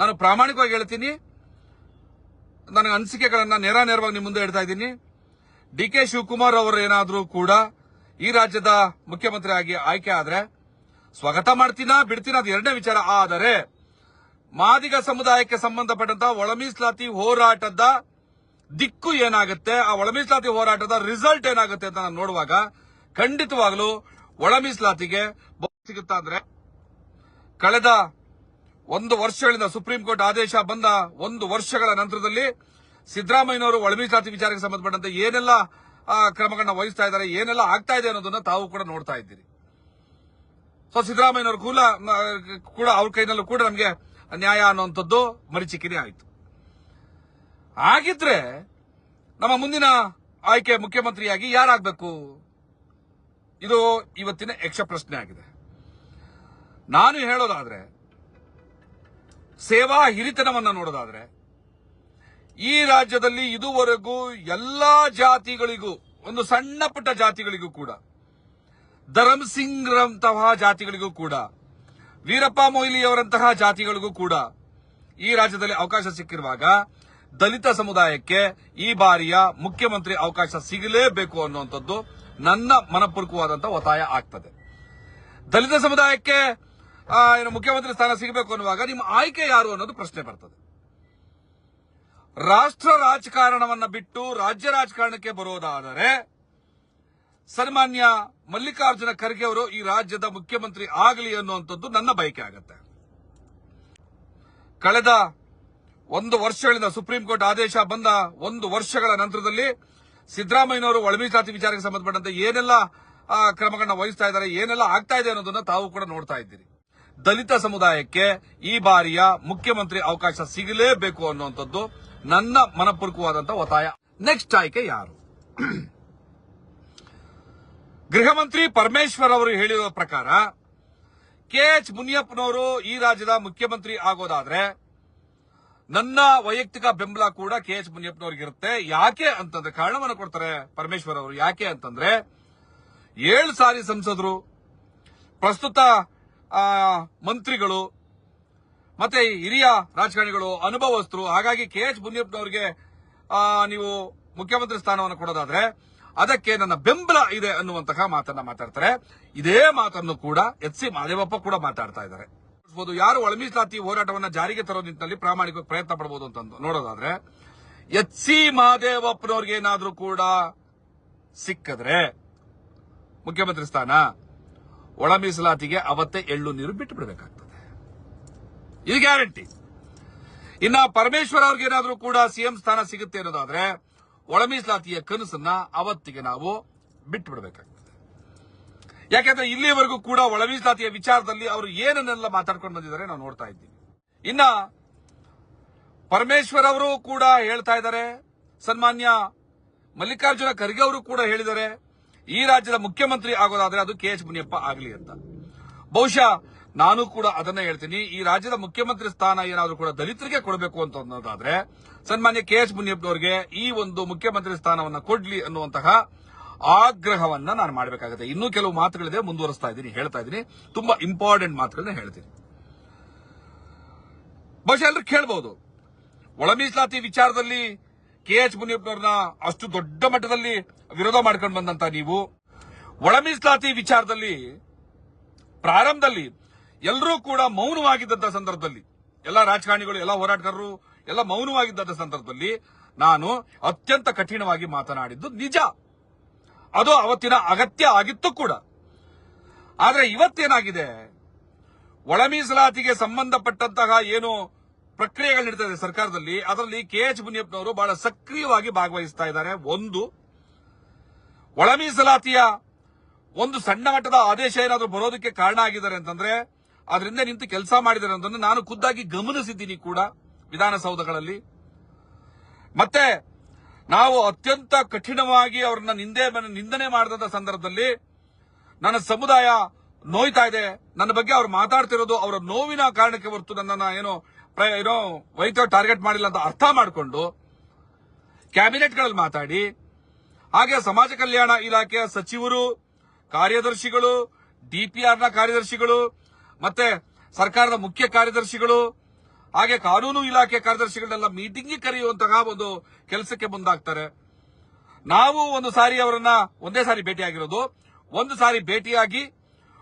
ನಾನು ಪ್ರಾಮಾಣಿಕವಾಗಿ ಹೇಳ್ತೀನಿ. ನನ್ನ ಅನಿಸಿಕೆಗಳನ್ನು ನೇರ ನೇರವಾಗಿ ನಿಮ್ಮ ಮುಂದೆ ಹೇಳ್ತಾ ಇದ್ದೀನಿ. ಡಿ ಕೆ ಶಿವಕುಮಾರ್ ಅವರು ಏನಾದರೂ ಕೂಡ ಈ ರಾಜ್ಯದ ಮುಖ್ಯಮಂತ್ರಿಯಾಗಿ ಆಯ್ಕೆ ಆದ್ರೆ ಸ್ವಾಗತ ಮಾಡ್ತೀನಾ, ಬಿಡ್ತೀನ ಅದು ಎರಡನೇ ವಿಚಾರ. ಆದರೆ ಮಾದಿಗ ಸಮುದಾಯಕ್ಕೆ ಸಂಬಂಧಪಟ್ಟಂತಹ ಒಳಮೀಸ್ಲಾತಿ ಹೋರಾಟದ ದಿಕ್ಕು ಏನಾಗುತ್ತೆ, ಆ ಒಳಮೀಸ್ಲಾತಿ ಹೋರಾಟದ ರಿಸಲ್ಟ್ ಏನಾಗುತ್ತೆ ಅಂತ ನಾನು ನೋಡುವಾಗ ಖಂಡಿತವಾಗಲೂ ಒಳಮೀಸ್ಲಾತಿಗೆ ಸಿಗುತ್ತಾ ಅಂದ್ರೆ ಕಳೆದ ಒಂದು ವರ್ಷಗಳಿಂದ ಸುಪ್ರೀಂ ಕೋರ್ಟ್ ಆದೇಶ ಬಂದ ಒಂದು ವರ್ಷಗಳ ನಂತರದಲ್ಲಿ ಸಿದ್ದರಾಮಯ್ಯನವರು ಒಳಮೀಸಲಾತಿ ವಿಚಾರಕ್ಕೆ ಸಂಬಂಧಪಟ್ಟಂತೆ ಏನೆಲ್ಲ ಕ್ರಮಗಳನ್ನ ವಹಿಸ್ತಾ ಇದ್ದಾರೆ, ಏನೆಲ್ಲ ಆಗ್ತಾ ಇದೆ ಅನ್ನೋದನ್ನ ತಾವು ಕೂಡ ನೋಡ್ತಾ ಇದ್ದೀರಿ. ಸೊ ಸಿದ್ದರಾಮಯ್ಯನವರು ಕೂಡ ಕೂಡ ಅವ್ರ ಕೈನಲ್ಲೂ ಕೂಡ ನಮಗೆ ನ್ಯಾಯ ಅನ್ನುವಂಥದ್ದು ಮರಿಚಿಕಿರಿ ಆಯಿತು. ಆಗಿದ್ರೆ ನಮ್ಮ ಮುಂದಿನ ಆಯ್ಕೆ ಮುಖ್ಯಮಂತ್ರಿಯಾಗಿ ಯಾರಾಗಬೇಕು? ಇದು ಇವತ್ತಿನ ಯಕ್ಷ ಪ್ರಶ್ನೆ ಆಗಿದೆ. ನಾನು ಹೇಳೋದಾದ್ರೆ ಸೇವಾ ಹಿರಿತನವನ್ನು ನೋಡೋದಾದ್ರೆ, ಈ ರಾಜ್ಯದಲ್ಲಿ ಇದುವರೆಗೂ ಎಲ್ಲಾ ಜಾತಿಗಳಿಗೂ, ಒಂದು ಸಣ್ಣ ಪುಟ್ಟ ಜಾತಿಗಳಿಗೂ ಕೂಡ ಧರಮ್ ಸಿಂಗ್ ಜಾತಿಗಳಿಗೂ ಕೂಡ, ವೀರಪ್ಪ ಮೊಯ್ಲಿಯವರಂತಹ ಜಾತಿಗಳಿಗೂ ಕೂಡ ಈ ರಾಜ್ಯದಲ್ಲಿ ಅವಕಾಶ ಸಿಕ್ಕಿರುವಾಗ ದಲಿತ ಸಮುದಾಯಕ್ಕೆ ಈ ಬಾರಿಯ ಮುಖ್ಯಮಂತ್ರಿ ಅವಕಾಶ ಸಿಗಲೇಬೇಕು ಅನ್ನುವಂಥದ್ದು ನನ್ನ ಮನಪೂರ್ವಕವಾದಂತಹ ಒತ್ತಾಯ ಆಗ್ತದೆ. ದಲಿತ ಸಮುದಾಯಕ್ಕೆ ಏನು ಮುಖ್ಯಮಂತ್ರಿ ಸ್ಥಾನ ಸಿಗಬೇಕು ಅನ್ನುವಾಗ ನಿಮ್ಮ ಆಯ್ಕೆ ಯಾರು ಅನ್ನೋದು ಪ್ರಶ್ನೆ ಬರ್ತದೆ. ರಾಷ್ಟ್ರ ರಾಜಕಾರಣವನ್ನ ಬಿಟ್ಟು ರಾಜ್ಯ ರಾಜಕಾರಣಕ್ಕೆ ಬರೋದಾದರೆ ಸನ್ಮಾನ್ಯ ಮಲ್ಲಿಕಾರ್ಜುನ ಖರ್ಗೆ ಅವರು ಈ ರಾಜ್ಯದ ಮುಖ್ಯಮಂತ್ರಿ ಆಗಲಿ ಅನ್ನುವಂಥದ್ದು ನನ್ನ ಬಯಕೆ ಆಗತ್ತೆ. ಕಳೆದ ಒಂದು ವರ್ಷಗಳಿಂದ ಸುಪ್ರೀಂ ಕೋರ್ಟ್ ಆದೇಶ ಬಂದ ಒಂದು ವರ್ಷಗಳ ನಂತರದಲ್ಲಿ ಸಿದ್ದರಾಮಯ್ಯನವರು ಒಳಮೀಸಾತಿ ವಿಚಾರಕ್ಕೆ ಸಂಬಂಧಪಟ್ಟಂತೆ ಏನೆಲ್ಲ ಕ್ರಮಗಳನ್ನ ವಹಿಸ್ತಾ ಇದ್ದಾರೆ, ಏನೆಲ್ಲ ಆಗ್ತಾ ಇದೆ ಅನ್ನೋದನ್ನ ತಾವು ಕೂಡ ನೋಡ್ತಾ ಇದ್ದೀರಿ. ದಲಿತ ಸಮುದಾಯಕ್ಕೆ ಈ ಬಾರಿಯ ಮುಖ್ಯಮಂತ್ರಿ ಅವಕಾಶ ಸಿಗಲೇಬೇಕು ಅನ್ನುವಂಥದ್ದು ನನ್ನ ಮನಪೂರ್ವಕವಾದಂತಹ ಒತ್ತಾಯ. ನೆಕ್ಸ್ಟ್ ಆಯ್ಕೆ ಯಾರು? ಗೃಹ ಮಂತ್ರಿ ಪರಮೇಶ್ವರ್ ಅವರು ಹೇಳಿರುವ ಪ್ರಕಾರ, ಕೆ ಎಚ್ ಮುನಿಯಪ್ಪನವರು ಈ ರಾಜ್ಯದ ಮುಖ್ಯಮಂತ್ರಿ ಆಗೋದಾದ್ರೆ ನನ್ನ ವೈಯಕ್ತಿಕ ಬೆಂಬಲ ಕೂಡ ಕೆ ಎಚ್ ಮುನಿಯಪ್ಪನವ್ರಿಗಿರುತ್ತೆ. ಯಾಕೆ ಅಂತಂದ್ರೆ ಕಾರಣವನ್ನು ಕೊಡ್ತಾರೆ ಪರಮೇಶ್ವರ್ ಅವರು. ಯಾಕೆ ಅಂತಂದ್ರೆ ಏಳು ಸಾರಿ ಸಂಸದರು, ಪ್ರಸ್ತುತ ಮಂತ್ರಿಗಳು, ಮತ್ತೆ ಹಿರಿಯ ರಾಜಕಾರಣಿಗಳು, ಅನುಭವಸ್ಥರು, ಹಾಗಾಗಿ ಕೆ ಎಚ್ ಮುನಿಯಪ್ಪನವರಿಗೆ ನೀವು ಮುಖ್ಯಮಂತ್ರಿ ಸ್ಥಾನವನ್ನು ಕೊಡೋದಾದ್ರೆ, ಅದಕ್ಕೆ ನನ್ನ ಬೆಂಬಲ ಇದೆ ಅನ್ನುವಂತಹ ಮಾತನ್ನ ಮಾತಾಡ್ತಾರೆ. ಇದೇ ಮಾತನ್ನು ಕೂಡ ಎಚ್ ಸಿ ಮಾದೇವಪ್ಪ ಕೂಡ ಮಾತಾಡ್ತಾ ಇದ್ದಾರೆ. ಯಾರು ಒಳಮೀಸಲಾತಿ ಹೋರಾಟವನ್ನ ಜಾರಿಗೆ ತರೋ ನಿಟ್ಟಿನಲ್ಲಿ ಪ್ರಾಮಾಣಿಕವಾಗಿ ಪ್ರಯತ್ನ ಪಡಬಹುದು ಅಂತ ನೋಡೋದಾದ್ರೆ, ಎಚ್ ಸಿ ಮಹದೇವಪ್ಪನವ್ರಿಗೆ ಏನಾದ್ರೂ ಕೂಡ ಸಿಕ್ಕಿದ್ರೆ ಮುಖ್ಯಮಂತ್ರಿ ಸ್ಥಾನ ಒಳ ಮೀಸಲಾತಿಗೆ ಅವತ್ತೇ ಎಳ್ಳು ನೀರು ಬಿಟ್ಟು ಬಿಡಬೇಕಾಗ್ತದೆ. ಇದು ಗ್ಯಾರಂಟಿ. ಇನ್ನ ಪರಮೇಶ್ವರ್ ಅವ್ರಿಗೆ ಏನಾದರೂ ಕೂಡ ಸಿಎಂ ಸ್ಥಾನ ಸಿಗುತ್ತೆ ಅನ್ನೋದಾದ್ರೆ ಒಳ ಮೀಸಲಾತಿಯ ಕನಸನ್ನ ಅವತ್ತಿಗೆ ನಾವು ಬಿಟ್ಟು ಬಿಡಬೇಕಾಗ್ತದೆ. ಯಾಕೆಂದ್ರೆ ಇಲ್ಲಿಯವರೆಗೂ ಕೂಡ ಒಳ ಮೀಸಲಾತಿಯ ವಿಚಾರದಲ್ಲಿ ಅವರು ಏನನ್ನೆಲ್ಲ ಮಾತಾಡ್ಕೊಂಡು ಬಂದಿದ್ದಾರೆ ನಾವು ನೋಡ್ತಾ ಇದ್ದೀವಿ. ಇನ್ನ ಪರಮೇಶ್ವರ್ ಅವರು ಕೂಡ ಹೇಳ್ತಾ ಇದ್ದಾರೆ. ಸನ್ಮಾನ್ಯ ಮಲ್ಲಿಕಾರ್ಜುನ ಖರ್ಗೆ ಅವರು ಕೂಡ ಹೇಳಿದ್ದಾರೆ. ಈ ರಾಜ್ಯದ ಮುಖ್ಯಮಂತ್ರಿ ಆಗೋದಾದ್ರೆ ಅದು ಕೆ ಎಚ್ ಮುನಿಯಪ್ಪ ಆಗಲಿ ಅಂತ. ಬಹುಶಃ ನಾನು ಕೂಡ ಅದನ್ನ ಹೇಳ್ತೀನಿ. ಈ ರಾಜ್ಯದ ಮುಖ್ಯಮಂತ್ರಿ ಸ್ಥಾನ ಏನಾದರೂ ಕೂಡ ದಲಿತರಿಗೆ ಕೊಡಬೇಕು ಅಂತ ಅನ್ನೋದಾದ್ರೆ, ಸನ್ಮಾನ್ಯ ಕೆ ಎಚ್ ಮುನಿಯಪ್ಪನವರಿಗೆ ಈ ಒಂದು ಮುಖ್ಯಮಂತ್ರಿ ಸ್ಥಾನವನ್ನ ಕೊಡ್ಲಿ ಅನ್ನುವಂತಹ ಆಗ್ರಹವನ್ನ ನಾನು ಮಾಡಬೇಕಾಗುತ್ತೆ. ಇನ್ನೂ ಕೆಲವು ಮಾತುಗಳಿದೆ, ಮುಂದುವರಿಸ್ತಾ ಇದ್ದೀನಿ, ಹೇಳ್ತಾ ಇದ್ದೀನಿ. ತುಂಬಾ ಇಂಪಾರ್ಟೆಂಟ್ ಮಾತುಗಳನ್ನ ಹೇಳ್ತೀನಿ. ಬಹುಶಃ ಎಲ್ಲರೂ ಕೇಳಬಹುದು ಒಳ ಮೀಸಲಾತಿ ವಿಚಾರದಲ್ಲಿ ಕೆ ಎಚ್ ಮುನಿಯಪ್ಪನವ್ರನ್ನ ಅಷ್ಟು ದೊಡ್ಡ ಮಟ್ಟದಲ್ಲಿ ವಿರೋಧ ಮಾಡ್ಕೊಂಡು ಬಂದಂತ ನೀವು. ಒಳ ಮೀಸಲಾತಿ ವಿಚಾರದಲ್ಲಿ ಪ್ರಾರಂಭದಲ್ಲಿ ಎಲ್ಲರೂ ಕೂಡ ಮೌನವಾಗಿದ್ದಂತ ಸಂದರ್ಭದಲ್ಲಿ, ಎಲ್ಲ ರಾಜಕಾರಣಿಗಳು, ಎಲ್ಲ ಹೋರಾಟಗಾರರು, ಎಲ್ಲ ಮೌನವಾಗಿದ್ದಂತ ಸಂದರ್ಭದಲ್ಲಿ ನಾನು ಅತ್ಯಂತ ಕಠಿಣವಾಗಿ ಮಾತನಾಡಿದ್ದು ನಿಜ. ಅದು ಅವತ್ತಿನ ಅಗತ್ಯ ಆಗಿತ್ತು ಕೂಡ. ಆದರೆ ಇವತ್ತೇನಾಗಿದೆ? ಒಳ ಮೀಸಲಾತಿಗೆ ಸಂಬಂಧಪಟ್ಟಂತಹ ಏನು ಪ್ರಕ್ರಿಯೆಗಳು ನಡೀತಾ ಸರ್ಕಾರದಲ್ಲಿ. ಅದರಲ್ಲಿ ಕೆ ಎಚ್ ಮುನಿಯಪ್ಪನವರು ಬಹಳ ಸಕ್ರಿಯವಾಗಿ ಭಾಗವಹಿಸ್ತಾ ಇದ್ದಾರೆ. ಒಂದು ಒಳ ಮೀಸಲಾತಿಯ ಒಂದು ಸಣ್ಣ ಮಟ್ಟದ ಆದೇಶ ಏನಾದರೂ ಬರೋದಕ್ಕೆ ಕಾರಣ ಆಗಿದ್ದಾರೆ ಅಂತಂದ್ರೆ, ಅದರಿಂದ ನಿಂತು ಕೆಲಸ ಮಾಡಿದ್ದಾರೆ ಅಂತಂದ್ರೆ ನಾನು ಖುದ್ದಾಗಿ ಗಮನಿಸಿದ್ದೀನಿ ಕೂಡ ವಿಧಾನಸೌಧಗಳಲ್ಲಿ. ಮತ್ತೆ, ನಾವು ಅತ್ಯಂತ ಕಠಿಣವಾಗಿ ಅವರನ್ನ ನಿಂದೆ ನಿಂದನೆ ಮಾಡಿದಂತ ಸಂದರ್ಭದಲ್ಲಿ ನನ್ನ ಸಮುದಾಯ ನೋಯ್ತಾ ಇದೆ. ನನ್ನ ಬಗ್ಗೆ ಅವ್ರು ಮಾತಾಡ್ತಿರೋದು ಅವರ ನೋವಿನ ಕಾರಣಕ್ಕೆ ಹೊರತು ನನ್ನನ್ನ ಏನೋ ಏನೋ ವೈದ್ಯ ಟಾರ್ಗೆಟ್ ಮಾಡಿಲ್ಲ ಅಂತ ಅರ್ಥ ಮಾಡಿಕೊಂಡು ಕ್ಯಾಬಿನೆಟ್ಗಳಲ್ಲಿ ಮಾತಾಡಿ. ಹಾಗೆ ಸಮಾಜ ಕಲ್ಯಾಣ ಇಲಾಖೆಯ ಸಚಿವರು, ಕಾರ್ಯದರ್ಶಿಗಳು, ಡಿಪಿಆರ್ನ ಕಾರ್ಯದರ್ಶಿಗಳು, ಮತ್ತೆ ಸರ್ಕಾರದ ಮುಖ್ಯ ಕಾರ್ಯದರ್ಶಿಗಳು, ಹಾಗೆ ಕಾನೂನು ಇಲಾಖೆ ಕಾರ್ಯದರ್ಶಿಗಳನ್ನೆಲ್ಲ ಮೀಟಿಂಗ್ ಕರೆಯುವಂತಹ ಒಂದು ಕೆಲಸಕ್ಕೆ ಮುಂದಾಗ್ತಾರೆ. ನಾವು ಒಂದು ಸಾರಿ ಅವರನ್ನ ಒಂದೇ ಸಾರಿ ಭೇಟಿಯಾಗಿರೋದು. ಒಂದು ಸಾರಿ ಭೇಟಿಯಾಗಿ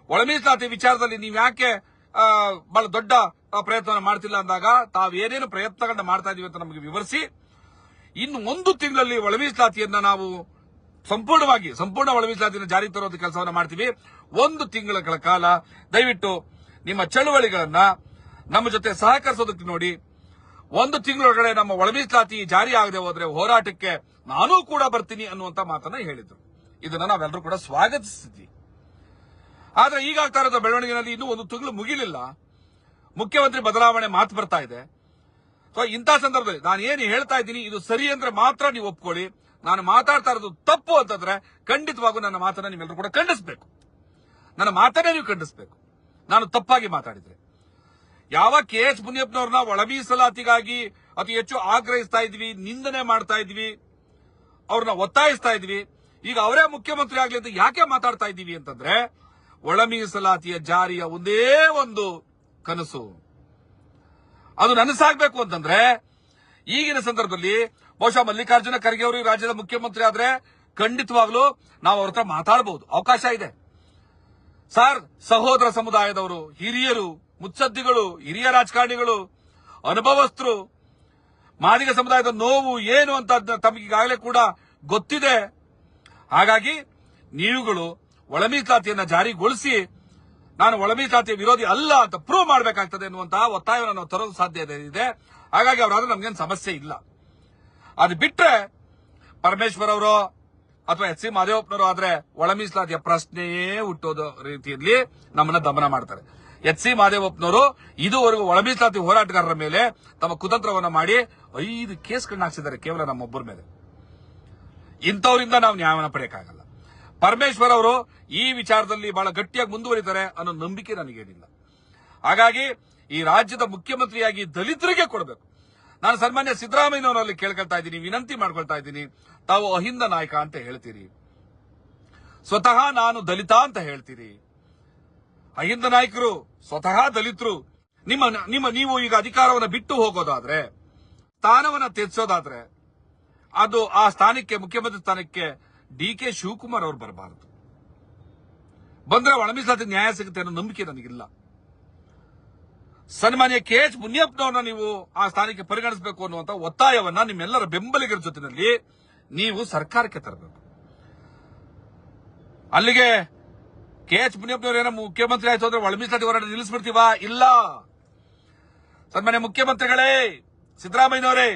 ಒಳಮೀಸಲಾತಿ ವಿಚಾರದಲ್ಲಿ ನೀವು ಯಾಕೆ ಬಹಳ ದೊಡ್ಡ ಪ್ರಯತ್ನ ಮಾಡ್ತಿಲ್ಲ ಅಂದಾಗ ತಾವು ಏನೇನು ಪ್ರಯತ್ನಗಳನ್ನ ಮಾಡ್ತಾ ಇದೀವಿ ಅಂತ ನಮಗೆ ವಿವರಿಸಿ, ಇನ್ನು ಒಂದು ತಿಂಗಳಲ್ಲಿ ಒಳ ಮೀಸಲಾತಿಯನ್ನ ನಾವು ಸಂಪೂರ್ಣವಾಗಿ, ಸಂಪೂರ್ಣ ಒಳ ಮೀಸಲಾತಿಯನ್ನು ಜಾರಿ ತರುವಂತ ಕೆಲಸವನ್ನ ಮಾಡ್ತೀವಿ. ಒಂದು ತಿಂಗಳ ಕಾಲ ದಯವಿಟ್ಟು ನಿಮ್ಮ ಚಳುವಳಿಗಳನ್ನ ನಮ್ಮ ಜೊತೆ ಸಹಕರಿಸೋದಕ್ಕೆ ನೋಡಿ. ಒಂದು ತಿಂಗಳೊಳಗಡೆ ನಮ್ಮ ಒಳ ಮೀಸಲಾತಿ ಜಾರಿ ಆಗದೆ ಹೋದ್ರೆ ಹೋರಾಟಕ್ಕೆ ನಾನೂ ಕೂಡ ಬರ್ತೀನಿ ಅನ್ನುವಂತ ಮಾತನ್ನ ಹೇಳಿದ್ರು. ಇದನ್ನ ನಾವೆಲ್ಲರೂ ಕೂಡ ಸ್ವಾಗತಿಸಿದ್ವಿ ಆದ್ರೆ ಈಗ ಇರೋದು ಬೆಳವಣಿಗೆನಲ್ಲಿ ಇನ್ನೂ ಒಂದು ತಿಂಗಳು ಮುಗಿಲಿಲ್ಲ. ಮುಖ್ಯಮಂತ್ರಿ ಬದಲಾವಣೆ ಮಾತು ಬರ್ತಾ ಇದೆ. ಸೊ ಇಂಥ ಸಂದರ್ಭದಲ್ಲಿ ನಾನು ಏನು ಹೇಳ್ತಾ ಇದ್ದೀನಿ, ಇದು ಸರಿ ಅಂದ್ರೆ ಮಾತ್ರ ನೀವು ಒಪ್ಕೊಳ್ಳಿ. ನಾನು ಮಾತಾಡ್ತಾ ಇರೋದು ತಪ್ಪು ಅಂತಂದ್ರೆ ಖಂಡಿತವಾಗೂ ನನ್ನ ಮಾತನ್ನ ನೀವೆಲ್ಲರೂ ಕೂಡ ಖಂಡಿಸಬೇಕು. ನನ್ನ ಮಾತನ್ನೇ ನೀವು ಖಂಡಿಸಬೇಕು. ನಾನು ತಪ್ಪಾಗಿ ಮಾತಾಡಿದ್ರೆ. ಯಾವ ಕೆ ಎಚ್ ಮುನಿಯಪ್ಪನವ್ರನ್ನ ಒಳ ಮೀಸಲಾತಿಗಾಗಿ ಅತಿ ಹೆಚ್ಚು ಆಗ್ರಹಿಸ್ತಾ ಇದ್ವಿ, ನಿಂದನೆ ಮಾಡ್ತಾ ಇದ್ವಿ, ಅವ್ರನ್ನ ಒತ್ತಾಯಿಸ್ತಾ ಇದ್ವಿ. ಈಗ ಅವರೇ ಮುಖ್ಯಮಂತ್ರಿ ಆಗ್ಲಿ ಅಂತ ಯಾಕೆ ಮಾತಾಡ್ತಾ ಇದ್ದೀವಿ ಅಂತಂದ್ರೆ ಒಳ ಮೀಸಲಾತಿಯ ಜಾರಿಯ ಒಂದೇ ಒಂದು ಕನಸು. ಅದು ನನಸಾಗಬೇಕು ಅಂತಂದ್ರೆ, ಈಗಿನ ಸಂದರ್ಭದಲ್ಲಿ ಬಹುಶಃ ಮಲ್ಲಿಕಾರ್ಜುನ ಖರ್ಗೆ ಅವರು ರಾಜ್ಯದ ಮುಖ್ಯಮಂತ್ರಿ ಆದ್ರೆ ಖಂಡಿತವಾಗ್ಲೂ ನಾವು ಅವ್ರ ಹತ್ರ ಮಾತಾಡಬಹುದು ಅವಕಾಶ ಇದೆ. ಸರ್, ಸಹೋದರ ಸಮುದಾಯದವರು, ಹಿರಿಯರು, ಮುತ್ಸದ್ದಿಗಳು, ಹಿರಿಯ ರಾಜಕಾರಣಿಗಳು, ಅನುಭವಸ್ಥರು, ಮಾದಿಗ ಸಮುದಾಯದ ನೋವು ಏನು ಅಂತ ತಮಗೀಗಾಗಲೇ ತಮಗೆ ಕೂಡ ಗೊತ್ತಿದೆ. ಹಾಗಾಗಿ ನೀವುಗಳು ಒಳ ಮೀಸಲಾತಿಯನ್ನ ಜಾರಿಗೊಳಿಸಿ ನಾನು ಒಳ ಮೀಸಲಾತಿಯ ವಿರೋಧಿ ಅಲ್ಲ ಅಂತ ಪ್ರೂವ್ ಮಾಡಬೇಕಾಗ್ತದೆ ಎನ್ನುವಂತಹ ಒತ್ತಾಯವನ್ನು ನಾವು ತರೋದು ಸಾಧ್ಯತೆ ಇದೆ ಹಾಗಾಗಿ ಅವರಾದ್ರೆ ನಮ್ಗೇನು ಸಮಸ್ಯೆ ಇಲ್ಲ. ಅದು ಬಿಟ್ರೆ ಪರಮೇಶ್ವರ್ ಅವರು ಅಥವಾ ಎಚ್ ಸಿ ಮಾದೇವಪ್ಪನವರು ಆದ್ರೆ ಒಳ ಮೀಸಲಾತಿಯ ಪ್ರಶ್ನೆಯೇ ಹುಟ್ಟೋದು ರೀತಿಯಲ್ಲಿ ನಮ್ಮನ್ನ ದಮನ ಮಾಡ್ತಾರೆ. ಎಚ್ ಸಿ ಮಾದೇವಪ್ಪನವರು ಇದುವರೆಗೂ ಒಳ ಮೀಸಲಾತಿ ಹೋರಾಟಗಾರರ ಮೇಲೆ ತಮ್ಮ ಕುತಂತ್ರವನ್ನ ಮಾಡಿ ಐದು ಕೇಸ್ಗಳನ್ನ ಹಾಕ್ಸಿದ್ದಾರೆ ಕೇವಲ ನಮ್ಮೊಬ್ಬರ ಮೇಲೆ. ಇಂಥವರಿಂದ ನಾವು ನ್ಯಾಯವನ್ನು ಪಡೆಯಕ್ಕಾಗಲ್ಲ. ಪರಮೇಶ್ವರ್ ಅವರು ಈ ವಿಚಾರದಲ್ಲಿ ಬಹಳ ಗಟ್ಟಿಯಾಗಿ ಮುಂದುವರಿತಾರೆ ಅನ್ನೋ ನಂಬಿಕೆ ನನಗೇನಿಲ್ಲ. ಹಾಗಾಗಿ ಈ ರಾಜ್ಯದ ಮುಖ್ಯಮಂತ್ರಿಯಾಗಿ ದಲಿತರಿಗೆ ಕೊಡಬೇಕು. ನಾನು ಸನ್ಮಾನ್ಯ ಸಿದ್ದರಾಮಯ್ಯನವರಲ್ಲಿ ಕೇಳ್ಕೊಳ್ತಾ ಇದ್ದೀನಿ, ವಿನಂತಿ ಮಾಡ್ಕೊಳ್ತಾ ಇದ್ದೀನಿ. ತಾವು ಅಹಿಂದ ನಾಯಕ ಅಂತ ಹೇಳ್ತೀರಿ. ಸ್ವತಃ ನಾನು ದಲಿತ ಅಂತ ಹೇಳ್ತೀರಿ. ಅಹಿಂದ ನಾಯಕರು, ಸ್ವತಃ ದಲಿತರು. ನಿಮ್ಮ ನಿಮ್ಮ, ನೀವು ಈಗ ಅಧಿಕಾರವನ್ನು ಬಿಟ್ಟು ಹೋಗೋದಾದ್ರೆ, ಸ್ಥಾನವನ್ನು ತ್ಯಜಿಸೋದಾದ್ರೆ, ಅದು ಆ ಸ್ಥಾನಕ್ಕೆ, ಮುಖ್ಯಮಂತ್ರಿ ಸ್ಥಾನಕ್ಕೆ ಡಿ ಕೆ ಶಿವಕುಮಾರ್ ಅವರು ಬರಬಾರದು. ಬಂದ್ರೆ ಒಳಮೀಸಲಾತಿ ನ್ಯಾಯ ಸಿಗುತ್ತೆ ಅನ್ನೋ ನಂಬಿಕೆ ನನಗಿಲ್ಲ. ಸನ್ಮಾನ್ಯ ಕೆ ಎಚ್ ಮುನಿಯಪ್ಪನವ್ರನ್ನ ನೀವು ಆ ಸ್ಥಾನಕ್ಕೆ ಪರಿಗಣಿಸಬೇಕು ಅನ್ನುವಂತ ಒತ್ತಾಯವನ್ನ ನಿಮ್ಮೆಲ್ಲರ ಬೆಂಬಲಿಗರ ಜೊತೆಯಲ್ಲಿ ನೀವು ಸರ್ಕಾರಕ್ಕೆ ತರಬೇಕು. ಅಲ್ಲಿಗೆ ಕೆ ಎಚ್ ಮುನಿಯಪ್ಪನವ್ರು ಏನೋ ಮುಖ್ಯಮಂತ್ರಿ ಆಯ್ತು ಅಂದ್ರೆ ಒಳ ಮೀಸಲಾತಿ ಹೋರಾಟ ನಿಲ್ಲಿಸ್ಬಿಡ್ತೀವಾ? ಇಲ್ಲ. ಸನ್ಮಾನ್ಯ ಮುಖ್ಯಮಂತ್ರಿಗಳೇ, ಸಿದ್ದರಾಮಯ್ಯನವರೇ,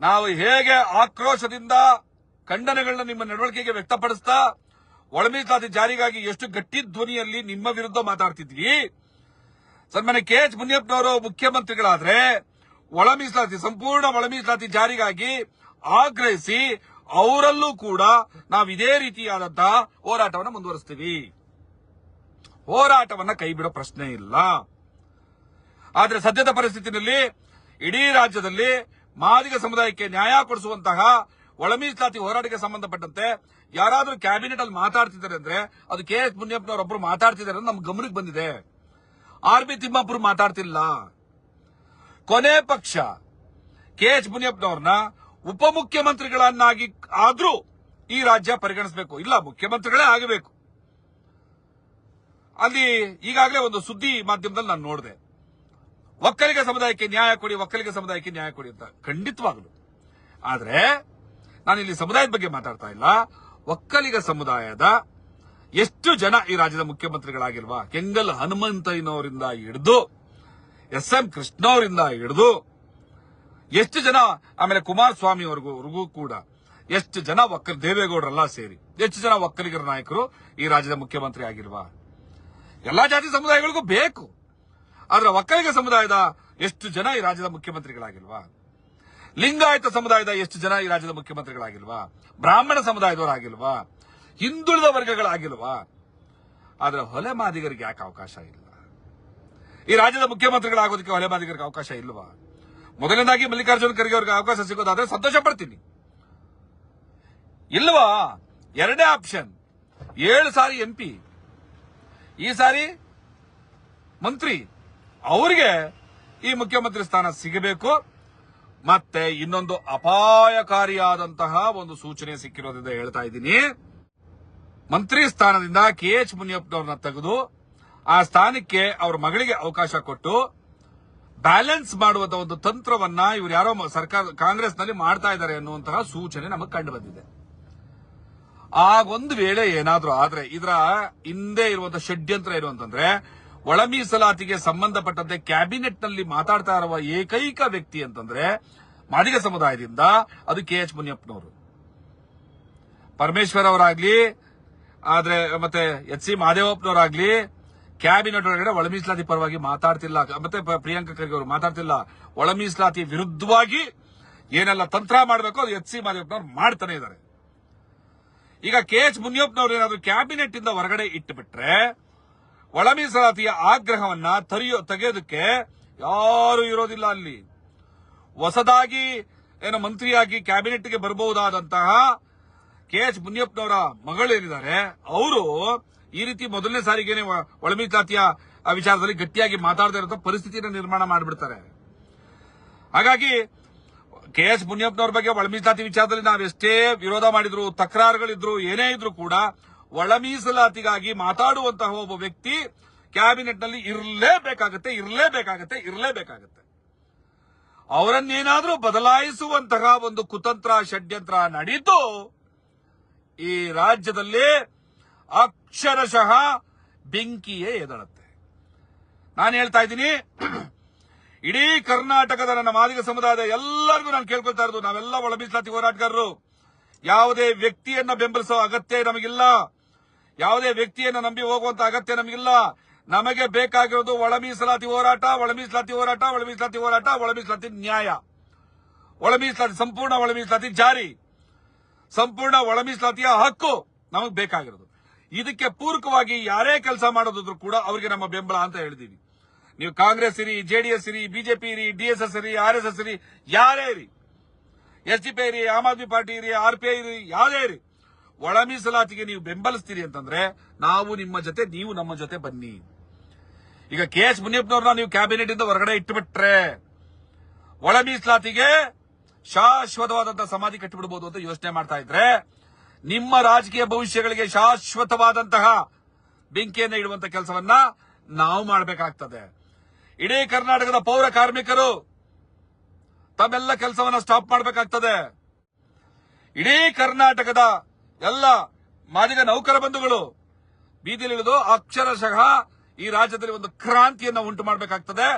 ನಾವು ಹೇಗೆ ಆಕ್ರೋಶದಿಂದ ಖಂಡನೆಗಳನ್ನ ನಿಮ್ಮ ನಡವಳಿಕೆಗೆ ವ್ಯಕ್ತಪಡಿಸ್ತಾ ಒಳಮೀಸಲಾತಿ ಜಾರಿಗಾಗಿ ಎಷ್ಟು ಗಟ್ಟಿ ಧ್ವನಿಯಲ್ಲಿ ನಿಮ್ಮ ವಿರುದ್ಧ ಮಾತಾಡ್ತಿದ್ವಿ? ಸನ್ಮಾನ್ಯ ಕೆ ಎಚ್ ಮುನಿಯಪ್ಪನವರು ಮುಖ್ಯಮಂತ್ರಿಗಳಾದ್ರೆ ಒಳ ಮೀಸಲಾತಿ ಸಂಪೂರ್ಣ ಒಳ ಮೀಸಲಾತಿ ಜಾರಿಗಾಗಿ ಆಗ್ರಹಿಸಿ ಅವರಲ್ಲೂ ಕೂಡ ನಾವು ಇದೇ ರೀತಿಯಾದಂತಹ ಹೋರಾಟವನ್ನು ಮುಂದುವರಿಸ್ತೀವಿ. ಹೋರಾಟವನ್ನ ಕೈಬಿಡೋ ಪ್ರಶ್ನೆ ಇಲ್ಲ. ಆದರೆ ಸದ್ಯದ ಪರಿಸ್ಥಿತಿನಲ್ಲಿ ಇಡೀ ರಾಜ್ಯದಲ್ಲಿ ಮಾದಿಗ ಸಮುದಾಯಕ್ಕೆ ನ್ಯಾಯ ಕೊಡಿಸುವಂತಹ ಒಳ ಮೀಸಲಾತಿ ಹೋರಾಟಕ್ಕೆ ಸಂಬಂಧಪಟ್ಟಂತೆ ಯಾರಾದರೂ ಕ್ಯಾಬಿನೆಟ್ ಅಲ್ಲಿ ಮಾತಾಡ್ತಿದ್ದಾರೆ ಅಂದ್ರೆ ಅದು ಕೆ ಎಸ್ ಮುನಿಯಪ್ಪನವರೊಬ್ಬರು ಮಾತಾಡ್ತಿದ್ದಾರೆ ಅಂತ ನಮ್ಮ ಗಮನಕ್ಕೆ ಬಂದಿದೆ. ಆರ್ ಬಿ ತಿಮ್ಮಾಪುರ್ ಮಾತಾಡ್ತಿಲ್ಲ. ಕೊನೆ ಪಕ್ಷ ಕೆ ಎಚ್ ಮುನಿಯಪ್ಪನವ್ರನ್ನ ಉಪಮುಖ್ಯಮಂತ್ರಿಗಳನ್ನಾಗಿ ಆದ್ರೂ ಈ ರಾಜ್ಯ ಪರಿಗಣಿಸಬೇಕು. ಇಲ್ಲ, ಮುಖ್ಯಮಂತ್ರಿಗಳೇ ಆಗಬೇಕು. ಅಲ್ಲಿ ಈಗಾಗಲೇ ಒಂದು ಸುದ್ದಿ ಮಾಧ್ಯಮದಲ್ಲಿ ನಾನು ನೋಡಿದೆ. ಒಕ್ಕಲಿಗ ಸಮುದಾಯಕ್ಕೆ ನ್ಯಾಯ ಕೊಡಿ, ಒಕ್ಕಲಿಗ ಸಮುದಾಯಕ್ಕೆ ನ್ಯಾಯ ಕೊಡಿ ಅಂತ. ಖಂಡಿತವಾಗಲು. ಆದ್ರೆ ನಾನು ಇಲ್ಲಿ ಸಮುದಾಯದ ಬಗ್ಗೆ ಮಾತಾಡ್ತಾ ಇಲ್ಲ. ಒಕ್ಕಲಿಗ ಸಮುದಾಯದ ಎಷ್ಟು ಜನ ಈ ರಾಜ್ಯದ ಮುಖ್ಯಮಂತ್ರಿಗಳಾಗಿಲ್ವಾ? ಕೆಂಗಲ್ ಹನುಮಂತಯ್ಯನವರಿಂದ ಹಿಡಿದು ಎಸ್ ಎಂ ಕೃಷ್ಣವರಿಂದ ಹಿಡಿದು, ಎಷ್ಟು ಜನ ಆಮೇಲೆ ಕುಮಾರಸ್ವಾಮಿ ಅವರಿಗೂ ಕೂಡ ಎಷ್ಟು ಜನ ಒಕ್ಕಲ್ ದೇವೇಗೌಡರೆಲ್ಲ ಸೇರಿ, ಎಷ್ಟು ಜನ ಒಕ್ಕಲಿಗರ ನಾಯಕರು ಈ ರಾಜ್ಯದ ಮುಖ್ಯಮಂತ್ರಿ ಆಗಿಲ್ವಾ? ಎಲ್ಲಾ ಜಾತಿ ಸಮುದಾಯಗಳಿಗೂ ಬೇಕು. ಆದ್ರೆ ಒಕ್ಕಲಿಗ ಸಮುದಾಯದ ಎಷ್ಟು ಜನ ಈ ರಾಜ್ಯದ ಮುಖ್ಯಮಂತ್ರಿಗಳಾಗಿಲ್ವಾ? ಲಿಂಗಾಯತ ಸಮುದಾಯದ ಎಷ್ಟು ಜನ ಈ ರಾಜ್ಯದ ಮುಖ್ಯಮಂತ್ರಿಗಳಾಗಿಲ್ವಾ? ಬ್ರಾಹ್ಮಣ ಸಮುದಾಯದವರಾಗಿಲ್ವಾ? ಹಿಂದುಳಿದ ವರ್ಗಗಳಾಗಿಲ್ವಾ? ಆದ್ರೆ ಹೊಲೆ ಮಾದಿಗರಿಗೆ ಯಾಕೆ ಅವಕಾಶ ಇಲ್ಲ? ಈ ರಾಜ್ಯದ ಮುಖ್ಯಮಂತ್ರಿಗಳಾಗೋದಕ್ಕೆ ಹೊಲೆ ಮಾದಿಗರಿಗೆ ಅವಕಾಶ ಇಲ್ವಾ? ಮೊದಲನೇದಾಗಿ ಮಲ್ಲಿಕಾರ್ಜುನ ಖರ್ಗೆ ಅವರಿಗೆ ಅವಕಾಶ ಸಿಗೋದಾದ್ರೆ ಸಂತೋಷ ಪಡ್ತೀನಿ. ಇಲ್ವಾ? ಎರಡನೇ ಆಪ್ಷನ್ ಏಳು ಸಾರಿ ಎಂಪಿ ಈ ಸಾರಿ ಮಂತ್ರಿ. ಅವರಿಗೆ ಈ ಮುಖ್ಯಮಂತ್ರಿ ಸ್ಥಾನ ಸಿಗಬೇಕು. ಮತ್ತೆ ಇನ್ನೊಂದು ಅಪಾಯಕಾರಿಯಾದಂತಹ ಒಂದು ಸೂಚನೆ ಸಿಕ್ಕಿರೋದ್ರಿಂದ ಹೇಳ್ತಾ ಇದ್ದೀನಿ. ಮಂತ್ರಿ ಸ್ಥಾನದಿಂದ ಕೆ ಎಚ್ ಮುನಿಯಪ್ಪನವ್ರನ್ನ ತೆಗೆದು ಆ ಸ್ಥಾನಕ್ಕೆ ಅವರ ಮಗಳಿಗೆ ಅವಕಾಶ ಕೊಟ್ಟು ಬ್ಯಾಲೆನ್ಸ್ ಮಾಡುವಂತ ಒಂದು ತಂತ್ರವನ್ನ ಇವರು ಯಾರೋ ಸರ್ಕಾರ ಕಾಂಗ್ರೆಸ್ನಲ್ಲಿ ಮಾಡ್ತಾ ಇದ್ದಾರೆ ಅನ್ನುವಂತಹ ಸೂಚನೆ ನಮಗೆ ಕಂಡು ಬಂದಿದೆ. ಆಗೊಂದು ವೇಳೆ ಏನಾದರೂ ಆದ್ರೆ ಇದರ ಹಿಂದೆ ಇರುವಂತಹ ಷಡ್ಯಂತ್ರ ಏನು ಅಂತಂದ್ರೆ ಒಳ ಮೀಸಲಾತಿಗೆ ಸಂಬಂಧಪಟ್ಟಂತೆ ಕ್ಯಾಬಿನೆಟ್ನಲ್ಲಿ ಮಾತಾಡ್ತಾ ಇರುವ ಏಕೈಕ ವ್ಯಕ್ತಿ ಅಂತಂದ್ರೆ ಮಾದಿಗ ಸಮುದಾಯದಿಂದ ಅದು ಕೆ ಎಚ್ ಮುನಿಯಪ್ಪನವರು. ಪರಮೇಶ್ವರ್ ಅವರಾಗ್ಲಿ, ಆದ್ರೆ ಮತ್ತೆ ಎಚ್ ಸಿ ಮಹದೇವಪ್ಪನವರಾಗ್ಲಿ ಕ್ಯಾಬಿನೆಟ್ ಒಳಗಡೆ ಒಳ ಮೀಸಲಾತಿ ಪರವಾಗಿ ಮಾತಾಡ್ತಿಲ್ಲ. ಮತ್ತೆ ಪ್ರಿಯಾಂಕ ಖರ್ಗೆ ಅವರು ಮಾತಾಡ್ತಿಲ್ಲ. ಒಳ ಮೀಸಲಾತಿ ವಿರುದ್ಧವಾಗಿ ಏನೆಲ್ಲ ತಂತ್ರ ಮಾಡಬೇಕು ಅದು ಎಚ್ ಸಿ ಮಹದೇವಪ್ಪನವ್ರು ಮಾಡ್ತಾನೆ ಇದ್ದಾರೆ. ಈಗ ಕೆ ಎಚ್ ಮುನಿಯಪ್ಪನವರು ಏನಾದ್ರು ಕ್ಯಾಬಿನೆಟ್ ಇಂದ ಹೊರಗಡೆ ಇಟ್ಟುಬಿಟ್ರೆ ಒಳ ಮೀಸಲಾತಿಯ ಆಗ್ರಹವನ್ನ ತರಿಯೋ, ತೆಗೆಯೋದಕ್ಕೆ ಯಾರು ಇರೋದಿಲ್ಲ ಅಲ್ಲಿ. ಹೊಸದಾಗಿ ಏನು ಮಂತ್ರಿಯಾಗಿ ಕ್ಯಾಬಿನೆಟ್ಗೆ ಬರಬಹುದಾದಂತಹ ಕೆ ಎಚ್ ಮುನಿಯಪ್ಪನವರ ಮಗಳೇನಿದ್ದಾರೆ, ಅವರು ಈ ರೀತಿ ಮೊದಲನೇ ಸಾರಿಗೆನೆ ಒಳ ಮೀಸಲಾತಿಯ ವಿಚಾರದಲ್ಲಿ ಗಟ್ಟಿಯಾಗಿ ಮಾತಾಡದೇ ಇರೋ ಪರಿಸ್ಥಿತಿಯನ್ನು ನಿರ್ಮಾಣ ಮಾಡಿಬಿಡ್ತಾರೆ. ಹಾಗಾಗಿ ಕೆ ಎಸ್ ಮುನಿಯಪ್ಪನವ್ರ ಬಗ್ಗೆ ಒಳ ಮೀಸಲಾತಿ ವಿಚಾರದಲ್ಲಿ ನಾವು ಎಷ್ಟೇ ವಿರೋಧ ಮಾಡಿದ್ರು, ತಕರಾರುಗಳಿದ್ರು, ಏನೇ ಇದ್ರು ಕೂಡ ಒಳ ಮೀಸಲಾತಿಗಾಗಿ ಮಾತಾಡುವಂತಹ ಒಬ್ಬ ವ್ಯಕ್ತಿ ಕ್ಯಾಬಿನೆಟ್ನಲ್ಲಿ ಇರಲೇಬೇಕಾಗತ್ತೆ ಇರಲೇಬೇಕಾಗತ್ತೆ ಇರಲೇಬೇಕಾಗತ್ತೆ. ಅವರನ್ನೇನಾದರೂ ಬದಲಾಯಿಸುವಂತಹ ಒಂದು ಕುತಂತ್ರ, ಷಡ್ಯಂತ್ರ ನಡೀತು, ಈ ರಾಜ್ಯದಲ್ಲಿ ಅಕ್ಷರಶಃ ಬೆಂಕಿಯೇ ಎದಳತ್ತೆ. ನಾನು ಹೇಳ್ತಾ ಇದ್ದೀನಿ, ಇಡೀ ಕರ್ನಾಟಕದ ನನ್ನ ಮಾದಿಗ ಸಮುದಾಯದ ಎಲ್ಲರಿಗೂ ನಾನು ಕೇಳ್ಕೊಳ್ತಾ ಇರೋದು, ನಾವೆಲ್ಲ ಒಳಮೀಸಲಾತಿ ಹೋರಾಟಗಾರರು. ಯಾವುದೇ ವ್ಯಕ್ತಿಯನ್ನ ಬೆಂಬಲಿಸುವ ಅಗತ್ಯ ನಮಗಿಲ್ಲ. ಯಾವುದೇ ವ್ಯಕ್ತಿಯನ್ನು ನಂಬಿ ಹೋಗುವಂತ ಅಗತ್ಯ ನಮಗಿಲ್ಲ. ನಮಗೆ ಬೇಕಾಗಿರೋದು ಒಳಮೀಸಲಾತಿ ಹೋರಾಟ ಒಳಮೀಸಲಾತಿ ಹೋರಾಟ ಒಳಮೀಸಲಾತಿ ಹೋರಾಟ, ಒಳಮೀಸಲಾತಿ ನ್ಯಾಯ. ಒಳಮೀಸಲಾತಿ, ಸಂಪೂರ್ಣ ಒಳಮೀಸಲಾತಿ ಜಾರಿ. ಸಂಪೂರ್ಣ ಒಳಮೀಸಲಾತಿಯ ಹಕ್ಕು ನಮಗೆ ಬೇಕಾಗಿರೋದು. ಇದಕ್ಕೆ ಪೂರಕವಾಗಿ ಯಾರೇ ಕೆಲಸ ಮಾಡೋದಿದ್ರು ಕೂಡ ಅವರಿಗೆ ನಮ್ಮ ಬೆಂಬಲ ಅಂತ ಹೇಳಿದೀವಿ. ನೀವು ಕಾಂಗ್ರೆಸ್ ಇರಿ ಜೆಡಿಎಸ್ ಇರಿ ಬಿಜೆಪಿ ಇರಿ ಡಿಎಸ್ಎಸ್ ಇರಿ, ಆರ್ ಎಸ್ ಎಸ್ ಇರಿ, ಯಾರೇ ಇರಿ. ಎಸ್ ಇರಿ, ಆಮ್ ಆದ್ಮಿ ಪಾರ್ಟಿ ಇರಿ, ಆರ್ ಪಿ ಐ ಇರಿ, ಯಾವುದೇ ಇರಿ. ಒಳ ಮೀಸಲಾತಿಗೆ ನೀವು ಬೆಂಬಲಿಸ್ತೀರಿ ಅಂತಂದ್ರೆ ನಾವು ನಿಮ್ಮ ಜೊತೆ, ನೀವು ನಮ್ಮ ಜೊತೆ ಬನ್ನಿ. ಈಗ ಕೆ ಎಸ್ ಮುನಿಯಪ್ಪನವ್ರನ್ನ ನೀವು ಕ್ಯಾಬಿನೆಟ್ ಇಂದ ಹೊರಗಡೆ ಇಟ್ಟುಬಿಟ್ರೆ ಒಳ ಮೀಸಲಾತಿಗೆ ಶಾಶ್ವತವಾದಂತಹ ಸಮಾಧಿ ಕಟ್ಟಿಬಿಡಬಹುದು ಅಂತ ಯೋಚನೆ ಮಾಡ್ತಾ ಇದ್ರೆ ನಿಮ್ಮ ರಾಜಕೀಯ ಭವಿಷ್ಯಗಳಿಗೆ ಶಾಶ್ವತವಾದಂತಹ ಬೆಂಕಿಯನ್ನು ಇಡುವಂತ ಕೆಲಸವನ್ನ ನಾವು ಮಾಡಬೇಕಾಗ್ತದೆ. ಇಡೀ ಕರ್ನಾಟಕದ ಪೌರ ಕಾರ್ಮಿಕರು ತಮ್ಮೆಲ್ಲ ಕೆಲಸವನ್ನ ಸ್ಟಾಪ್ ಮಾಡಬೇಕಾಗ್ತದೆ. ಇಡೀ ಕರ್ನಾಟಕದ ಎಲ್ಲ ಮಾದಿಗ ನೌಕರ ಬಂಧುಗಳು, ಬೀದಿಲಿಳಿದು ಅಕ್ಷರಶಃ ಈ ರಾಜ್ಯದಲ್ಲಿ ಒಂದು ಕ್ರಾಂತಿಯನ್ನು ಉಂಟು ಮಾಡಬೇಕಾಗ್ತದೆ.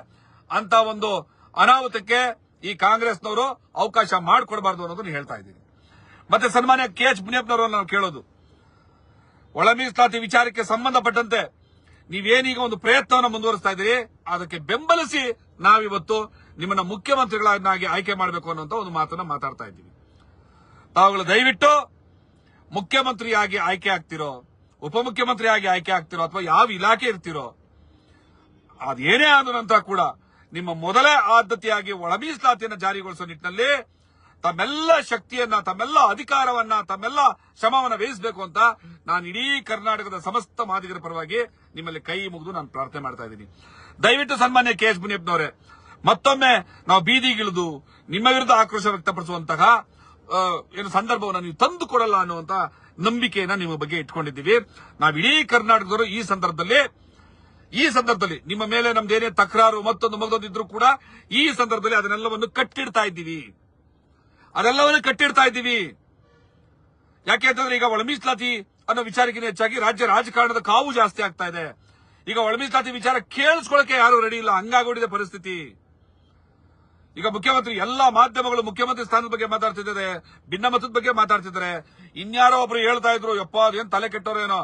ಅಂತ ಒಂದು ಅನಾಹುತಕ್ಕೆ ಈ ಕಾಂಗ್ರೆಸ್ನವರು ಅವಕಾಶ ಮಾಡಿಕೊಡಬಾರ್ದು ಅನ್ನೋದನ್ನು ಹೇಳ್ತಾ ಇದ್ದೀನಿ. ಮತ್ತೆ ಸನ್ಮಾನ್ಯ ಕೆ ಎಚ್ ಮುನಿಯಪ್ಪನವರು ನಾವು ಕೇಳೋದು. ಒಳ ಮೀಸಲಾತಿ ವಿಚಾರಕ್ಕೆ ಸಂಬಂಧಪಟ್ಟಂತೆ ನೀವೇನೀಗ ಒಂದು ಪ್ರಯತ್ನವನ್ನು ಮುಂದುವರಿಸ್ತಾ ಇದ್ದೀರಿ, ಅದಕ್ಕೆ ಬೆಂಬಲಿಸಿ ನಾವಿವತ್ತು ನಿಮ್ಮನ್ನ ಮುಖ್ಯಮಂತ್ರಿಗಳನ್ನಾಗಿ ಆಯ್ಕೆ ಮಾಡಬೇಕು ಅನ್ನುವಂತ ಒಂದು ಮಾತನ್ನ ಮಾತಾಡ್ತಾ ಇದ್ದೀವಿ. ತಾವುಗಳು ದಯವಿಟ್ಟು ಮುಖ್ಯಮಂತ್ರಿಯಾಗಿ ಆಯ್ಕೆ ಆಗ್ತಿರೋ, ಉಪಮುಖ್ಯಮಂತ್ರಿಯಾಗಿ ಆಯ್ಕೆ ಆಗ್ತಿರೋ ಅಥವಾ ಯಾವ ಇಲಾಖೆ ಇರ್ತಿರೋ ಅದೇನೇ ಆದ ನಂತರ ಕೂಡ ನಿಮ್ಮ ಮೊದಲೇ ಆದ್ಯತೆಯಾಗಿ ಒಳ ಮೀಸಲಾತಿಯನ್ನು ಜಾರಿಗೊಳಿಸುವ ನಿಟ್ಟಿನಲ್ಲಿ ತಮ್ಮೆಲ್ಲ ಶಕ್ತಿಯನ್ನ, ತಮ್ಮೆಲ್ಲ ಅಧಿಕಾರವನ್ನ, ತಮ್ಮೆಲ್ಲ ಶ್ರಮವನ್ನು ವಹಿಸಬೇಕು ಅಂತ ನಾನು ಇಡೀ ಕರ್ನಾಟಕದ ಸಮಸ್ತ ಮಾದಿಗರ ಪರವಾಗಿ ನಿಮ್ಮಲ್ಲಿ ಕೈ ಮುಗಿದು ನಾನು ಪ್ರಾರ್ಥನೆ ಮಾಡ್ತಾ ಇದ್ದೀನಿ. ದಯವಿಟ್ಟು ಸನ್ಮಾನ್ಯ ಕೆ ಎಸ್ ಮತ್ತೊಮ್ಮೆ ನಾವು ಬೀದಿಗಿಳಿದು ನಿಮ್ಮ ವಿರುದ್ಧ ಆಕ್ರೋಶ ವ್ಯಕ್ತಪಡಿಸುವಂತಹ ಏನು ಸಂದರ್ಭವನ್ನು ನೀವು ತಂದು ಕೊಡಲ್ಲ ಅನ್ನುವಂತ ನಂಬಿಕೆಯನ್ನ ನಿಮ್ಮ ಬಗ್ಗೆ ಇಟ್ಕೊಂಡಿದ್ದೀವಿ. ನಾವು ಇಡೀ ಕರ್ನಾಟಕದವರು ಈ ಸಂದರ್ಭದಲ್ಲಿ ಈ ಸಂದರ್ಭದಲ್ಲಿ ನಿಮ್ಮ ಮೇಲೆ ನಮ್ದೇನೇ ತಕರಾರು ಮತ್ತೊಂದು ಮಗದೊಂದು ಇದ್ರೂ ಕೂಡ ಈ ಸಂದರ್ಭದಲ್ಲಿ ಅದನ್ನೆಲ್ಲವನ್ನು ಕಟ್ಟಿಡ್ತಾ ಇದ್ದೀವಿ. ಅದೆಲ್ಲವನ್ನು ಕಟ್ಟಿಡ್ತಾ ಇದ್ದೀವಿ. ಯಾಕೆ ಅಂತಂದ್ರೆ ಈಗ ಒಳ ಮೀಸಲಾತಿ ಅನ್ನೋ ವಿಚಾರಕ್ಕಿಂತ ಹೆಚ್ಚಾಗಿ ರಾಜ್ಯ ರಾಜಕಾರಣದ ಕಾವು ಜಾಸ್ತಿ ಆಗ್ತಾ ಇದೆ. ಈಗ ಒಳ ಮೀಸಲಾತಿ ವಿಚಾರ ಕೇಳಿಸ್ಕೊಳ್ಳಕ್ಕೆ ಯಾರು ರೆಡಿ ಇಲ್ಲ. ಹಂಗಾಗೋಡಿದೆ ಪರಿಸ್ಥಿತಿ. ಈಗ ಮುಖ್ಯಮಂತ್ರಿ ಎಲ್ಲಾ ಮಾಧ್ಯಮಗಳು ಮುಖ್ಯಮಂತ್ರಿ ಸ್ಥಾನದ ಬಗ್ಗೆ ಮಾತಾಡ್ತಿದ್ದಾರೆ ಭಿನ್ನಮತದ ಬಗ್ಗೆ ಮಾತಾಡ್ತಿದ್ದಾರೆ. ಇನ್ಯಾರೋ ಒಬ್ರು ಹೇಳ್ತಾ ಇದ್ರು, ಯಪ್ಪ, ಅದೇನ್ ತಲೆ ಕೆಟ್ಟವರೇನೋ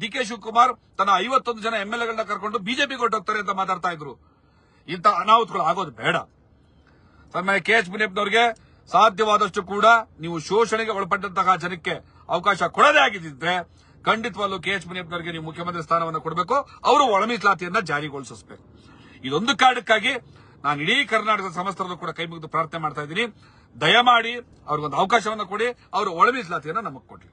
ಡಿ ಕೆ ಶಿವಕುಮಾರ್ ತನ್ನ ಐವತ್ತೊಂದು ಜನ ಎಂ ಎಲ್ ಎಗಳನ್ನ ಕರ್ಕೊಂಡು ಬಿಜೆಪಿ ಹೋಗ್ತಾರೆ ಅಂತ ಮಾತಾಡ್ತಾ ಇದ್ರು. ಇಂಥ ಅನಾಹುತಗಳು ಆಗೋದು ಬೇಡ. ಸನ್ಮಾನ್ಯ ಕೆ ಎಚ್ ಮುನಿಯಪ್ಪನವರಿಗೆ ಸಾಧ್ಯವಾದಷ್ಟು ಕೂಡ ನೀವು ಶೋಷಣೆಗೆ ಒಳಪಟ್ಟಂತಹ ಜನಕ್ಕೆ ಅವಕಾಶ ಕೊಡದೇ ಆಗಿದ್ರೆ ಖಂಡಿತವಾಗ್ಲೂ ಕೆ ಎಚ್ ಮುನಿಯಪ್ಪನವರಿಗೆ ನೀವು ಮುಖ್ಯಮಂತ್ರಿ ಸ್ಥಾನವನ್ನು ಕೊಡಬೇಕು. ಅವರು ಒಳಮೀಸಲಾತಿಯನ್ನ ಜಾರಿಗೊಳಿಸಬೇಕು ಇದೊಂದು ಕಾರಣಕ್ಕಾಗಿ ನಾನು ಇಡೀ ಕರ್ನಾಟಕದ ಸಮಸ್ತರಲ್ಲೂ ಕೂಡ ಕೈ ಮುಗಿದು ಪ್ರಾರ್ಥನೆ ಮಾಡ್ತಾ ಇದ್ದೀನಿ. ದಯಮಾಡಿ ಅವ್ರಿಗೊಂದು ಅವಕಾಶವನ್ನು ಕೊಡಿ. ಅವರು ಒಳಮೀಸಲಾತಿಯನ್ನು ನಮಗೆ ಕೊಡಿ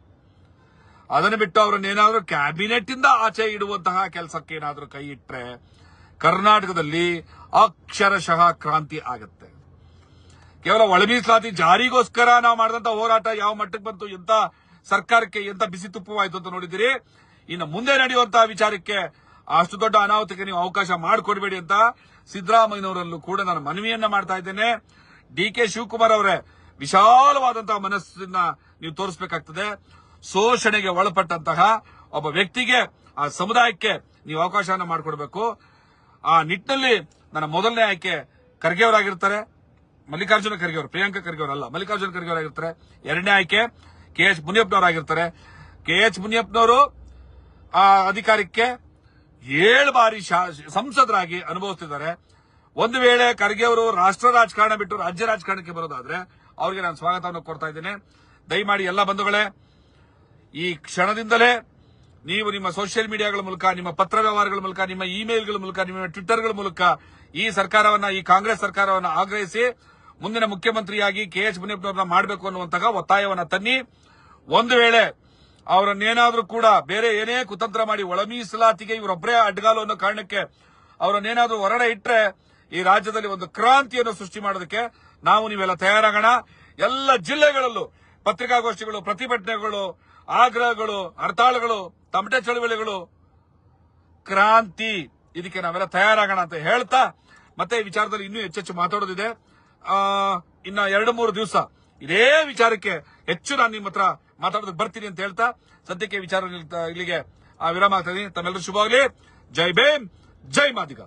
ಅದನ್ನು ಬಿಟ್ಟು ಅವರನ್ನು ಏನಾದರೂ ಕ್ಯಾಬಿನೆಟ್ ಇಂದ ಆಚೆ ಇಡುವಂತಹ ಕೆಲಸಕ್ಕೆ ಏನಾದರೂ ಕೈ ಇಟ್ಟರೆ ಕರ್ನಾಟಕದಲ್ಲಿ ಅಕ್ಷರಶಃ ಕ್ರಾಂತಿ ಆಗುತ್ತೆ. ಕೇವಲ ಒಳಮೀಸಲಾತಿ ಜಾರಿಗೋಸ್ಕರ ನಾವು ಮಾಡಿದಂತ ಹೋರಾಟ ಯಾವ ಮಟ್ಟಕ್ಕೆ ಬಂತು, ಎಂತ ಸರ್ಕಾರಕ್ಕೆ ಎಂತ ಬಿಸಿ ತುಪ್ಪವಾಯಿತು ಅಂತ ನೋಡಿದಿರಿ ಇನ್ನು ಮುಂದೆ ನಡೆಯುವಂತಹ ವಿಚಾರಕ್ಕೆ ಅಷ್ಟು ದೊಡ್ಡ ಅನಾಹುತಕ್ಕೆ ನೀವು ಅವಕಾಶ ಮಾಡಿಕೊಡ್ಬೇಡಿ ಅಂತ ಸಿದ್ದರಾಮಯ್ಯನವರಲ್ಲೂ ಕೂಡ ನಾನು ಮನವಿಯನ್ನ ಮಾಡ್ತಾ ಇದ್ದೇನೆ. ಡಿ ಕೆ ಶಿವಕುಮಾರ್ ಅವರೇ, ವಿಶಾಲವಾದಂತಹ ಮನಸ್ಸನ್ನ ನೀವು ತೋರಿಸಬೇಕಾಗ್ತದೆ. ಶೋಷಣೆಗೆ ಒಳಪಟ್ಟಂತಹ ಒಬ್ಬ ವ್ಯಕ್ತಿಗೆ ಆ ಸಮುದಾಯಕ್ಕೆ ನೀವು ಅವಕಾಶವನ್ನು ಮಾಡಿಕೊಡ್ಬೇಕು. ಆ ನಿಟ್ಟಿನಲ್ಲಿ ನನ್ನ ಮೊದಲನೇ ಆಯ್ಕೆ ಖರ್ಗೆ ಅವರಾಗಿರ್ತಾರೆ ಮಲ್ಲಿಕಾರ್ಜುನ ಖರ್ಗೆ ಅವರು ಪ್ರಿಯಾಂಕಾ ಖರ್ಗೆ ಅವರಲ್ಲ ಮಲ್ಲಿಕಾರ್ಜುನ ಖರ್ಗೆ ಅವರಾಗಿರ್ತಾರೆ ಎರಡನೇ ಆಯ್ಕೆ ಕೆ ಎಚ್ ಮುನಿಯಪ್ಪನವರಾಗಿರ್ತಾರೆ. ಕೆ ಎಚ್ ಮುನಿಯಪ್ಪನವರು ಆ ಅಧಿಕಾರಕ್ಕೆ ಏಳು ಬಾರಿ ಸಂಸದರಾಗಿ ಅನುಭವಿಸ್ತಿದ್ದಾರೆ. ಒಂದು ವೇಳೆ ಖರ್ಗೆ ಅವರು ರಾಷ್ಟ್ರ ರಾಜಕಾರಣ ಬಿಟ್ಟು ರಾಜ್ಯ ರಾಜಕಾರಣಕ್ಕೆ ಬರೋದಾದ್ರೆ ಅವರಿಗೆ ನಾನು ಸ್ವಾಗತವನ್ನು ಕೊಡ್ತಾ ಇದ್ದೇನೆ. ದಯಮಾಡಿ ಎಲ್ಲ ಬಂಧುಗಳೇ, ಈ ಕ್ಷಣದಿಂದಲೇ ನೀವು ನಿಮ್ಮ ಸೋಷಿಯಲ್ ಮೀಡಿಯಾಗಳ ಮೂಲಕ, ನಿಮ್ಮ ಪತ್ರ ವ್ಯವಹಾರಗಳ ಮೂಲಕ, ನಿಮ್ಮ ಇಮೇಲ್ಗಳ ಮೂಲಕ, ನಿಮ್ಮ ಟ್ವಿಟರ್ಗಳ ಮೂಲಕ ಈ ಸರ್ಕಾರವನ್ನ, ಈ ಕಾಂಗ್ರೆಸ್ ಸರ್ಕಾರವನ್ನ ಆಗ್ರಹಿಸಿ ಮುಂದಿನ ಮುಖ್ಯಮಂತ್ರಿಯಾಗಿ ಕೆ ಎಚ್ ಮುನಿಯಪ್ಪನವ್ರನ್ನ ಮಾಡಬೇಕು ಅನ್ನುವಂತಹ ಒತ್ತಾಯವನ್ನ ತನ್ನಿ. ಒಂದು ವೇಳೆ ಅವರನ್ನೇನಾದ್ರೂ ಕೂಡ ಬೇರೆ ಏನೇ ಕುತಂತ್ರ ಮಾಡಿ ಒಳ ಮೀಸಲಾತಿಗೆ ಇವರೊಬ್ಬರೇ ಅಡ್ಗಾಲು ಅನ್ನೋ ಕಾರಣಕ್ಕೆ ಅವರನ್ನೇನಾದ್ರೂ ಹೊರಡೆ ಇಟ್ಟರೆ ಈ ರಾಜ್ಯದಲ್ಲಿ ಒಂದು ಕ್ರಾಂತಿಯನ್ನು ಸೃಷ್ಟಿ ಮಾಡೋದಕ್ಕೆ ನಾವು ನೀವೆಲ್ಲ ತಯಾರಾಗೋಣ. ಎಲ್ಲ ಜಿಲ್ಲೆಗಳಲ್ಲೂ ಪತ್ರಿಕಾಗೋಷ್ಠಿಗಳು, ಪ್ರತಿಭಟನೆಗಳು, ಆಗ್ರಹಗಳು, ಹರ್ತಾಳಗಳು, ತಮಟೆ ಚಳುವಳಿಗಳು, ಕ್ರಾಂತಿ. ಇದಕ್ಕೆ ನಾವೆಲ್ಲ ತಯಾರಾಗೋಣ ಅಂತ ಹೇಳ್ತಾ ಮತ್ತೆ ಈ ವಿಚಾರದಲ್ಲಿ ಇನ್ನೂ ಹೆಚ್ಚೆಚ್ಚು ಮಾತಾಡೋದಿದೆ. ಇನ್ನ ಎರಡು ಮೂರು ದಿವಸ ಇದೇ ವಿಚಾರಕ್ಕೆ ಹೆಚ್ಚು ನಾನು ನಿಮ್ಮ ಹತ್ರ ಮಾತಾಡೋದಕ್ಕೆ ಬರ್ತೀನಿ ಅಂತ ಹೇಳ್ತಾ ಸದ್ಯಕ್ಕೆ ವಿಚಾರ ಇಲ್ಲಿಗೆ ವಿರಾಮ ಆಗ್ತಾ ಇದೀನಿ. ತಮ್ಮೆಲ್ಲರೂ ಶುಭವಾಗಲಿ. ಜೈ ಭೇಮ್, ಜೈ ಮಾದಿಗ.